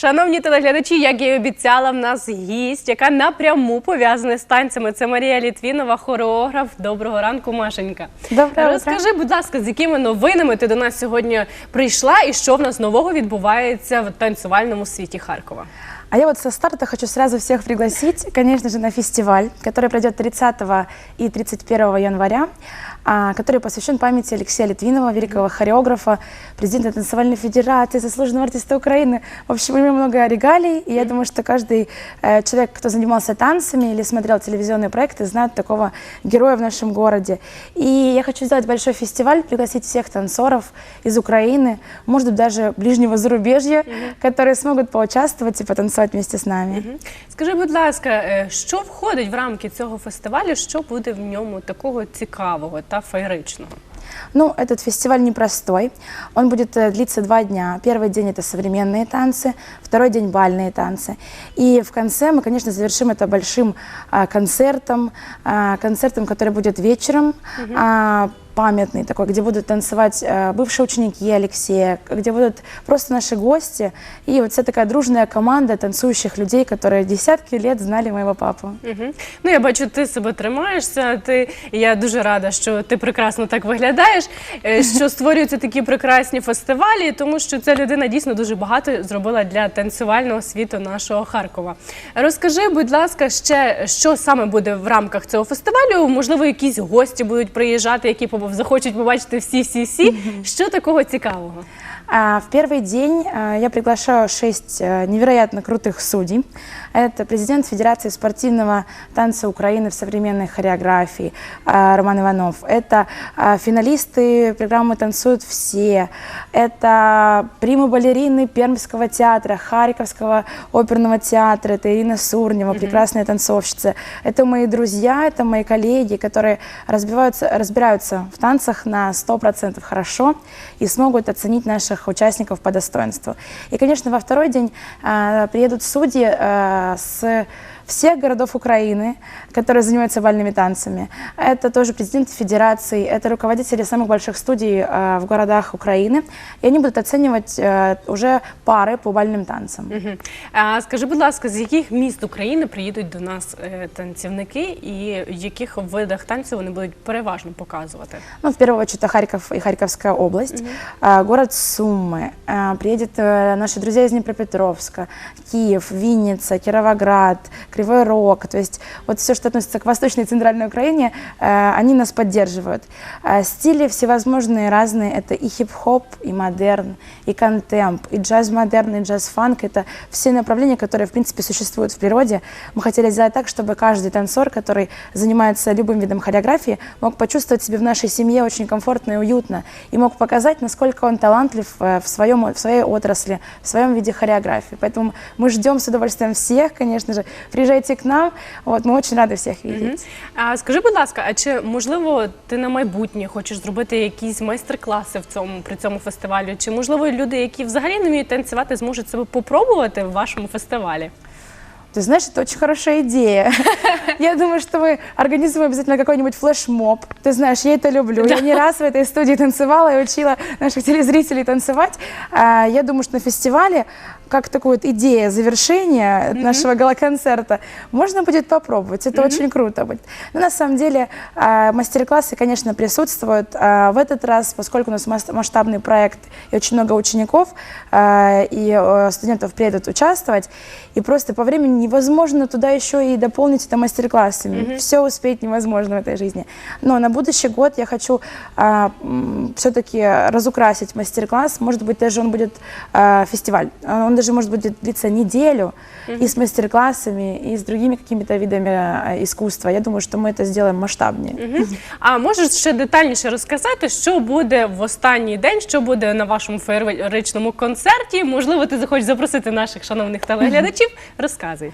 Шановні телеглядачі, як я і обіцяла, в нас гість, яка напряму пов'язана з танцями. Це Марія Літвінова, хореограф. Доброго ранку, Машенька. Доброго Розкажи, будь ласка, з якими новинами ти до нас сьогодні прийшла і що в нас нового відбувається в танцювальному світі Харкова? А я вот со старта хочу сразу всех пригласить, конечно же, на фестиваль, который пройдет 30 и 31 января, а, который посвящен памяти Алексея Литвинова, великого хореографа, президента танцевальной федерации, заслуженного артиста Украины. В общем, у него много регалий, и я думаю, что каждый э, человек, кто занимался танцами или смотрел телевизионные проекты, знает такого героя в нашем городе. И я хочу сделать большой фестиваль, пригласить всех танцоров из Украины, может быть, даже ближнего зарубежья, которые смогут поучаствовать и потанцевать вместе с нами. Скажи, будь ласка, е, що входить в рамки цього фестивалю? Що буде в ньому такого цікавого та феєричного? Ну, этот фестиваль непростой. Он будет э, длиться два дня. Первый день это современные танцы, второй день бальные танцы. И в конце мы, конечно, завершим это большим а, концертом, а, концертом, который будет вечером. а, памятный такой, где будут танцевать э, бывшие ученики Алексея, где будут просто наши гости и вот вся такая дружная команда танцующих людей, которые десятки лет знали моего папу. Угу. Ну, я бачу, ти себе тримаєшся. Ти і я дуже рада, що ти прекрасно так виглядаєш. е, Що створюються такі прекрасні фестивалі, тому що ця людина дійсно дуже багато зробила для танцювального світу нашого Харкова. Розкажи, будь ласка, ще що саме буде в рамках цього фестивалю? Можливо, якісь гості будуть приїжджати, які побо- захочуть побачити всі всі всі. Що такого цікавого? А, В первый день а, я приглашаю шесть э, невероятно крутых судей. Это президент Федерации спортивного танца Украины в современной хореографии а, Роман Иванов. Это а, финалисты программы «Танцуют все». Это примы-балерины Пермского театра, Харьковского оперного театра. Это Ирина Сурнева, прекрасная танцовщица. Это мои друзья, это мои коллеги, которые разбиваются, разбираются в танцах на 100% хорошо и смогут оценить наших участников по достоинству. И, конечно, во второй день а, приедут судьи а, с всех городов Украины, которые занимаются бальными танцами. Это тоже президенты федерации, это руководители самых больших студий а, в городах Украины. И они будут оценивать а, уже пары по бальным танцам. Мгм. А скажи, будь ласка, з яких міст України приїдуть до нас е, танцівники, і в яких видах танцю вони будуть переважно показувати? Ну, в первую очередь, это Харьков и Харьковская область, а, город Суммы. А, Приедет э, наши друзья из Днепропетровска, Киев, Винница, Кировоград, Кривой Рог. То есть вот все, что относится к Восточной и Центральной Украине, э, они нас поддерживают. А, Стили всевозможные разные. Это и хип-хоп, и модерн, и контемп, и джаз-модерн, и джаз-фанк. Это все направления, которые, в принципе, существуют в природе. Мы хотели сделать так, чтобы каждый танцор, который занимается любым видом хореографии, мог почувствовать себя в нашей семье очень комфортно и уютно. И мог показать, насколько он талантлив э, в, своем, в своей отрасли, в своем виде хореографии. Поэтому мы ждем с удовольствием всех, конечно же. Приезжайте к нам. Вот, мы очень рады всех видеть. А скажи, будь ласка, а чи можливо ти на майбутнє хочеш зробити якісь майстер-класи в цьому при цьому фестивалі? Чи можливо люди, які взагалі не вміють танцювати, зможуть себе попробувати в вашому фестивалі? Ты знаешь, это очень хорошая идея. Я думаю, что мы организуем обязательно какой-нибудь флешмоб. Ты знаешь, я это люблю. Я не раз в этой студии танцевала и учила наших телезрителей танцевать. А, Я думаю, что на фестивале, как такая вот идея завершения нашего гала-концерта, можно будет попробовать. Это очень круто будет. Но на самом деле а, мастер-классы, конечно, присутствуют. А, В этот раз, поскольку у нас мас- масштабный проект и очень много учеников а, и э, студентов приедут участвовать, и просто по времени невозможно туда еще и дополнить это мастер-классами. Все успеть невозможно в этой жизни. Но на будущий год я хочу все-таки разукрасить мастер-класс. Может быть, даже он будет а, фестиваль. Он даже может быть, длиться неделю и с мастер-классами, и с другими какими-то видами а, искусства. Я думаю, что мы это сделаем масштабнее. Мгм. А можеш ще детальніше розказати, що буде в останній день, що буде на вашому феєричному концерті? Можливо, ти захочеш запросити наших шановних телеглядачів. Розказуй.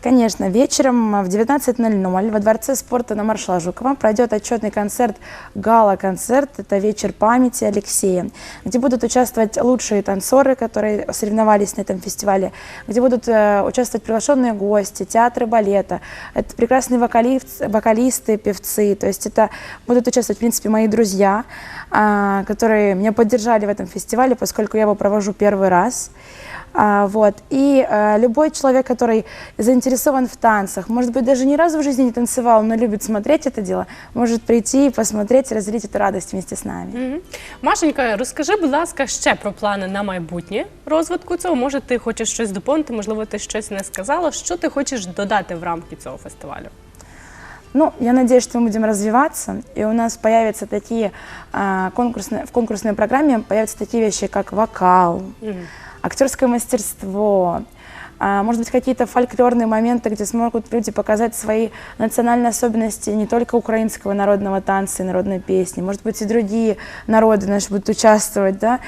Конечно, вечером в 19.00 во Дворце спорта на Маршала Жукова пройдет отчетный концерт, гала-концерт. Это вечер памяти Алексея, где будут участвовать лучшие танцоры, которые соревновались на этом фестивале, где будут э, участвовать приглашенные гости, театры балета. Это прекрасные вокалист- вокалисты, певцы. То есть это будут участвовать, в принципе, мои друзья, а, которые меня поддержали в этом фестивале, поскольку я его провожу первый раз. А, вот. И э, любой человек, который заинтересован в танцах, может быть, даже ни разу в жизни не танцевал, но любит смотреть это дело, может прийти и посмотреть, разделить эту радость вместе с нами. Мгм. Машенька, розкажи, будь ласка, ще про плани на майбутнє розвитку цього. Може, ти хочеш щось доповнити, можливо, ти щось не сказала. Що ти хочеш додати в рамки цього фестивалю? Ну, я надеюсь, что мы будем развиваться, и у нас появятся такие а, конкурсные, в конкурсной программе появятся такие вещи, как вокал, актерское мастерство, а, может быть, какие-то фольклорные моменты, где смогут люди показать свои национальные особенности не только украинского народного танца и народной песни, может быть, и другие народы наши будут участвовать, да.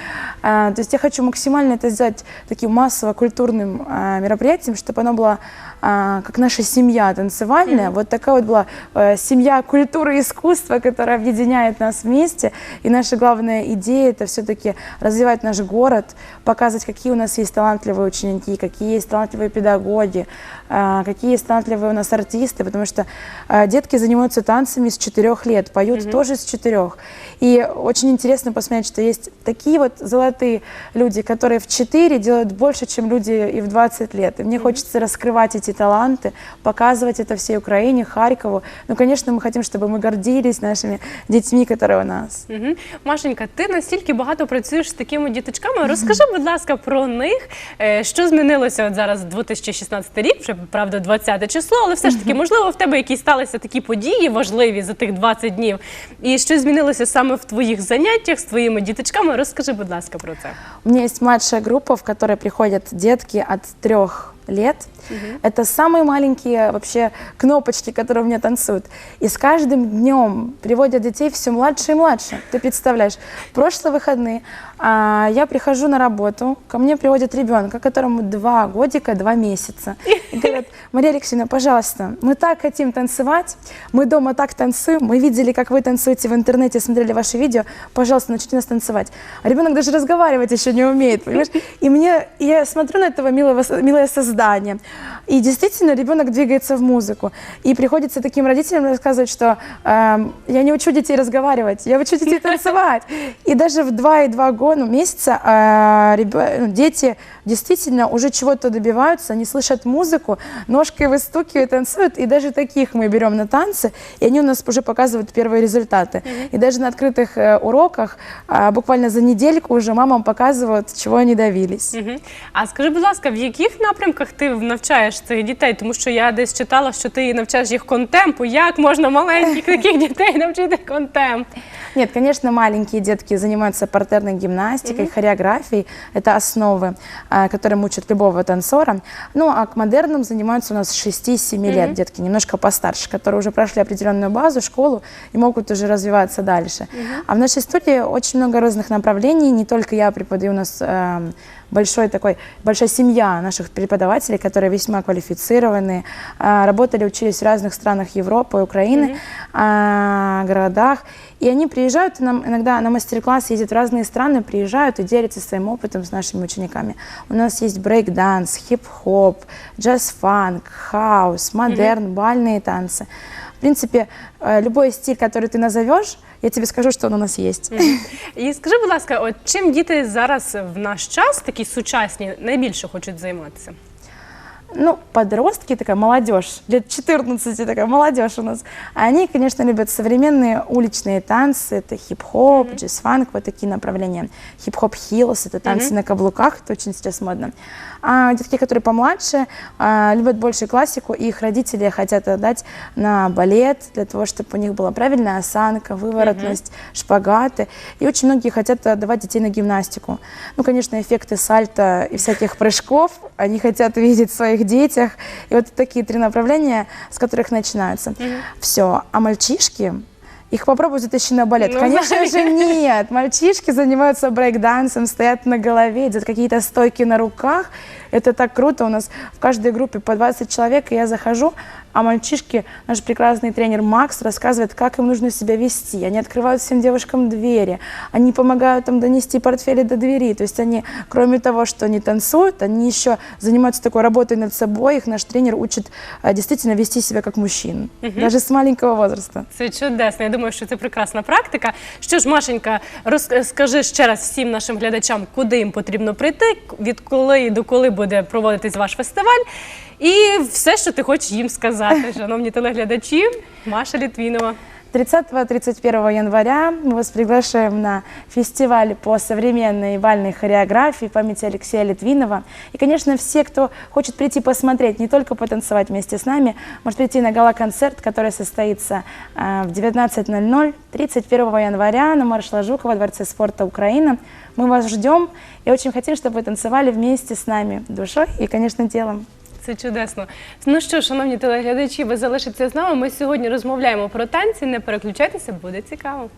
А, то есть я хочу максимально это сделать таким массово-культурным а, мероприятием, чтобы оно было как наша семья танцевальная, вот такая вот была э, семья культуры и искусства, которая объединяет нас вместе. И наша главная идея это все-таки развивать наш город, показывать, какие у нас есть талантливые ученики, какие есть талантливые педагоги, а, какие есть талантливые у нас артисты, потому что а, детки занимаются танцами с четырех лет, поют тоже с четырех. И очень интересно посмотреть, что есть такие вот золотые люди, которые в 4 делают больше, чем люди и в 20 лет. И мне хочется раскрывать эти таланты, показывать это всей Украине, Харькову. Ну, конечно, мы хотим, чтобы мы гордились нашими детьми, которые у нас. Угу. Машенька, ти настільки багато працюєш з такими діточками. Розкажи, будь ласка, про них. Е, Що змінилося от зараз 2016 рік, вже правда, 20 число, але все ж таки, можливо, в тебе якісь сталися такі події важливі за тих 20 днів. І що змінилося саме в твоїх заняттях з твоїми діточками? Розкажи, будь ласка, про це. У меня есть младшая группа, в которой приходят детки от трех лет. Это самые маленькие вообще кнопочки, которые у меня танцуют. И с каждым днем приводят детей все младше и младше. Ты представляешь, прошлые выходные а, я прихожу на работу, ко мне приводят ребенка, которому два годика, два месяца. И говорят, Мария Алексеевна, пожалуйста, мы так хотим танцевать, мы дома так танцуем, мы видели, как вы танцуете в интернете, смотрели ваши видео, пожалуйста, научите нас танцевать. А ребенок даже разговаривать еще не умеет, понимаешь? И мне, я смотрю на этого милого, милое создание, и действительно ребенок двигается в музыку. И приходится таким родителям рассказывать, что эм, я не учу детей разговаривать, я учу детей танцевать. И даже в два и два года, месяца э, ребё- ну, дети действительно уже чего-то добиваются, они слышат музыку, ножкой выстукивают, танцуют, и даже таких мы берем на танцы, и они у нас уже показывают первые результаты. И даже на открытых э, уроках а, буквально за недельку уже мамам показывают, чего они добились. А скажи, будь ласка, в яких напрямках ти навчаєш цих дітей? Тому що я десь читала, що ти навчаєш їх контемпу. Як можна маленьких таких дітей навчити контемп? Нет, конечно, маленькие детки занимаются партерной гимнастикой, хореографией. Это основы, а, которым учат любого танцора. Ну, а к модернам занимаются у нас с 6-7 лет детки, немножко постарше, которые уже прошли определенную базу, школу и могут уже развиваться дальше. А в нашей студии очень много разных направлений. Не только я преподаю, у нас эм, большой такой, большая семья наших преподавателей, которые весьма квалифицированы, а, работали, учились в разных странах Европы, Украины, а, городах. И они приезжают, нам иногда на мастер-классы ездят в разные страны, приезжают и делятся своим опытом с нашими учениками. У нас есть брейк-данс, хип-хоп, джаз-фанк, хаус, модерн, бальные танцы. В принципе, э, любой стиль, который ты назовешь, я тебе скажу, что он у нас есть. І скажи, будь ласка, от чим діти зараз в наш час, такі сучасні, найбільше хочуть займатися? Ну, подростки, такая молодежь, лет 14 такая молодежь у нас, они, конечно, любят современные уличные танцы, это хип-хоп, джаз-фанк, вот такие направления. Хип-хоп хиллс, это танцы на каблуках, это очень сейчас модно. А детки, которые помладше, а, любят больше классику, и их родители хотят отдать на балет, для того, чтобы у них была правильная осанка, выворотность, шпагаты. И очень многие хотят отдавать детей на гимнастику. Ну, конечно, эффекты сальто и всяких прыжков они хотят видеть в своих детях. И вот такие три направления, с которых начинаются. Все. А мальчишки, их попробуй затащи на балет. Ну, Конечно же нет. Мальчишки занимаются брейк-дансом, стоят на голове, идут какие-то стойки на руках. Это так круто. У нас в каждой группе по 20 человек, и я захожу, а мальчишки, наш прекрасный тренер Макс рассказывает, как им нужно себя вести. Они открывают всем девушкам двери, они помогают им донести портфели до двери. То есть они, кроме того, что они танцуют, они еще занимаются такой работой над собой. Их наш тренер учит а, действительно вести себя как мужчин, даже с маленького возраста. Це чудесно. Я думаю, що це прекрасна практика. Що ж, Машенька, розкажи ще раз всім нашим глядачам, куди їм потрібно прийти, від коли і до коли буде проводитись ваш фестиваль, і все, що ти хочеш їм сказати, шановні телеглядачі. Маша Літвінова. 30-31 января мы вас приглашаем на фестиваль по современной бальной хореографии памяти Алексея Литвинова. И, конечно, все, кто хочет прийти посмотреть, не только потанцевать вместе с нами, может прийти на гала-концерт, который состоится э, в 19.00 31 января на Маршала Жукова, Дворце спорта Украина. Мы вас ждем и очень хотим, чтобы вы танцевали вместе с нами душой и, конечно, телом. Це чудесно. Ну що, шановні телеглядачі, ви залишитеся з нами. Ми сьогодні розмовляємо про танці. Не переключайтеся, буде цікаво.